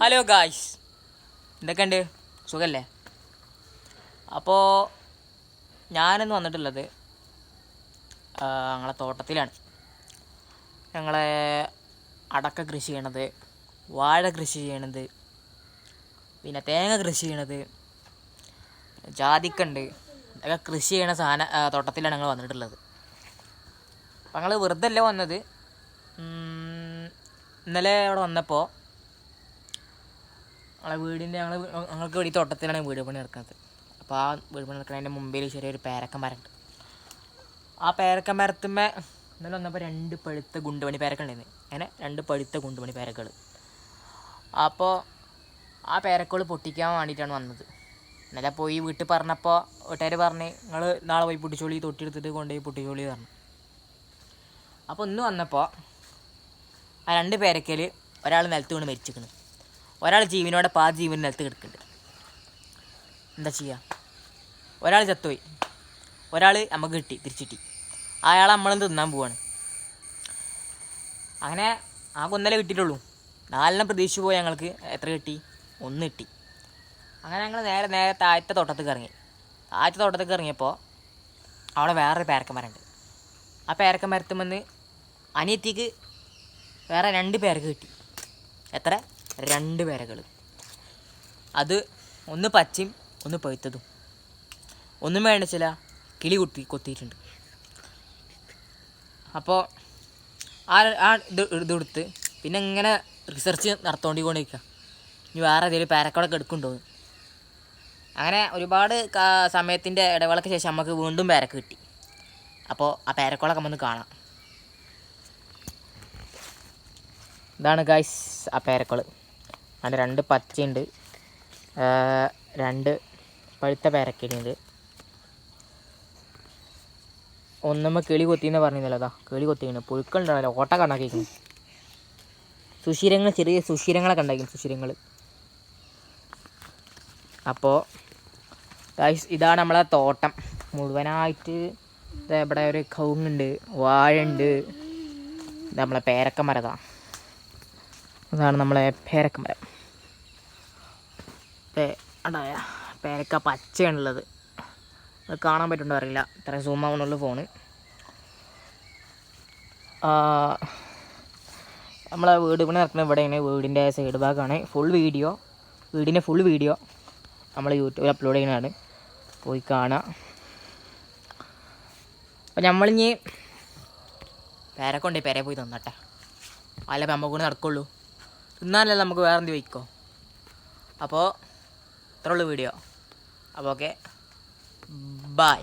Hello guys എന്തൊക്കെയുണ്ട്? സുഖല്ലേ? അപ്പോൾ ഞാനിന്ന് വന്നിട്ടുള്ളത് ഞങ്ങളെ തോട്ടത്തിലാണ്. ഞങ്ങളെ അടക്ക കൃഷി ചെയ്യണത് വാഴ കൃഷി ചെയ്യണത് പിന്നെ തേങ്ങ കൃഷി ചെയ്യണത് ജാതിക്കുണ്ട് അതൊക്കെ കൃഷി ചെയ്യണ സാധന തോട്ടത്തിലാണ് ഞങ്ങൾ വന്നിട്ടുള്ളത്. അപ്പം ഞങ്ങൾ വെറുതെ അല്ല വന്നത് ഇന്നലെ അവിടെ വന്നപ്പോൾ ഞങ്ങളെ വീടിന്റെ ഞങ്ങൾ ഞങ്ങൾക്ക് വേണ്ടി തോട്ടത്തിലാണ് വീട് പണി നടക്കുന്നത്. അപ്പോൾ ആ വീട് പണി നടക്കുന്നതിന്റെ മുമ്പിൽ ചെറിയൊരു പേരക്ക മരമുണ്ട് ആ പേരക്ക മരത്തുമ്മേ ഇന്നലെ വന്നപ്പോൾ രണ്ട് പഴുത്ത ഗുണ്ടുമണി പേരക്ക ഉണ്ടായിരുന്നു അങ്ങനെ രണ്ട് പഴുത്ത ഗുണ്ടുമണി പേരക്കൾ അപ്പോൾ ആ പേരക്കകൾ പൊട്ടിക്കാൻ വേണ്ടിയിട്ടാണ് വന്നത്. ഇന്നലെ പോയി വീട്ടിൽ പറഞ്ഞപ്പോൾ വീട്ടുകാർ പറഞ്ഞ് നിങ്ങൾ നാളെ പോയി പൊട്ടിച്ചോളി തൊട്ടിയെടുത്തിട്ട് കൊണ്ടുപോയി പൊട്ടിച്ചോളി പറഞ്ഞു. അപ്പോൾ ഇന്ന് വന്നപ്പോൾ ആ രണ്ട് പേരക്കയിൽ ഒരാൾ നിലത്ത് വീണ് മരിച്ചിരിക്കുന്നു. ഒരാൾ ജീവനോടെ പാ ജീവൻ നിലത്ത് കിടക്കുന്നുണ്ട്. എന്താ ചെയ്യുക ഒരാൾ ചത്തുപോയി. ഒരാൾ നമുക്ക് കിട്ടി തിരിച്ചിട്ടി. അയാൾ നമ്മളും തിന്നാൻ പോവാണ്? അങ്ങനെ ആ കൊന്നലേ കിട്ടിയിട്ടുള്ളൂ. നാലെണ്ണം പ്രതീക്ഷിച്ച് പോയി ഞങ്ങൾക്ക്. എത്ര കിട്ടി? ഒന്ന് കിട്ടി. അങ്ങനെ ഞങ്ങൾ നേരെ നേരെ താഴത്തെ തോട്ടത്തേക്ക് ഇറങ്ങി. താഴത്തെ തോട്ടത്തേക്ക് ഇറങ്ങിയപ്പോൾ അവിടെ വേറൊരു പേരക്കമരമുണ്ട് ആ പേരക്കമരത്തുമെന്ന് അനിയത്തിക്ക് വേറെ രണ്ട് പേരക്ക് കിട്ടി. എത്ര? രണ്ട് വരകൾ അത് ഒന്ന് പച്ചയും ഒന്ന് പഴുത്തതും. ഒന്നും വേണ്ട ചില കിളി കുത്തി കൊത്തിയിട്ടുണ്ട്. അപ്പോൾ ആ ആ ഇത് ഇതെടുത്ത് പിന്നെ ഇങ്ങനെ റിസർച്ച് നടത്തോണ്ടിക്കൊണ്ടിരിക്കുക ഇനി വേറെ ഏതെങ്കിലും പേരക്കോടൊക്കെ എടുക്കുന്നുണ്ടോ. അങ്ങനെ ഒരുപാട് സമയത്തിന്റെ ഇടവേളയ്ക്ക് ശേഷം നമുക്ക് വീണ്ടും പേരക്ക് കിട്ടി. അപ്പോൾ ആ പേരക്കോളൊക്കെ നമുക്ക് കാണാം. ഇതാണ് ഗൈസ് ആ പേരക്കോൾ. അതിന്റെ രണ്ട് പച്ചയുണ്ട്. രണ്ട് പഴുത്ത പേരക്കയുണ്ട്. ഒന്നുമ്മ കിളി കൊത്തിന്ന് പറഞ്ഞിരുന്നല്ലോ അതാ കിളി കൊത്തിക്കുന്നു പുഴുക്കളുണ്ടാവില്ല ഓട്ട കണക്കിക്കുന്നു സുഷിരങ്ങൾ ചെറിയ സുഷിരങ്ങളൊക്കെ ഉണ്ടായിരിക്കും സുഷിരങ്ങൾ. അപ്പോൾ ഇതാണ് നമ്മളെ തോട്ടം. മുഴുവനായിട്ട് ഇവിടെ ഒരു കവുങ്ങുണ്ട് വാഴയുണ്ട്. നമ്മളെ പേരക്കമരതാണ് അതാണ് നമ്മളെ പേരക്ക ഉണ്ടായ പേരക്ക പച്ചയാണുള്ളത്. അത് കാണാൻ പറ്റുന്നുണ്ടോ അറിയില്ല. ഇത്ര സൂം ആവണുള്ളൂ ഫോണ് നമ്മളെ വീട് പണി നടക്കുന്ന ഇവിടെയാണ്. വീടിന്റെ സൈഡ് ഭാഗമാണ്. ഫുൾ വീഡിയോ വീടിന്റെ ഫുൾ വീഡിയോ നമ്മൾ യൂട്യൂബിൽ അപ്ലോഡ് ചെയ്യുന്നതാണ്. പോയി കാണാം. അപ്പം നമ്മളിഞ്ഞ് പേരക്കൊണ്ടേ പേരെ പോയി തന്നട്ടെ. അല്ല നമുക്ക് നടക്കുള്ളൂ. തിന്നാനല്ല നമുക്ക് വേറെ എന്ത് വയ്ക്കോ അപ്പോൾ ഇത്രേ ഉള്ളൂ വീഡിയോ അപ്പോൾ ഓക്കെ ബൈ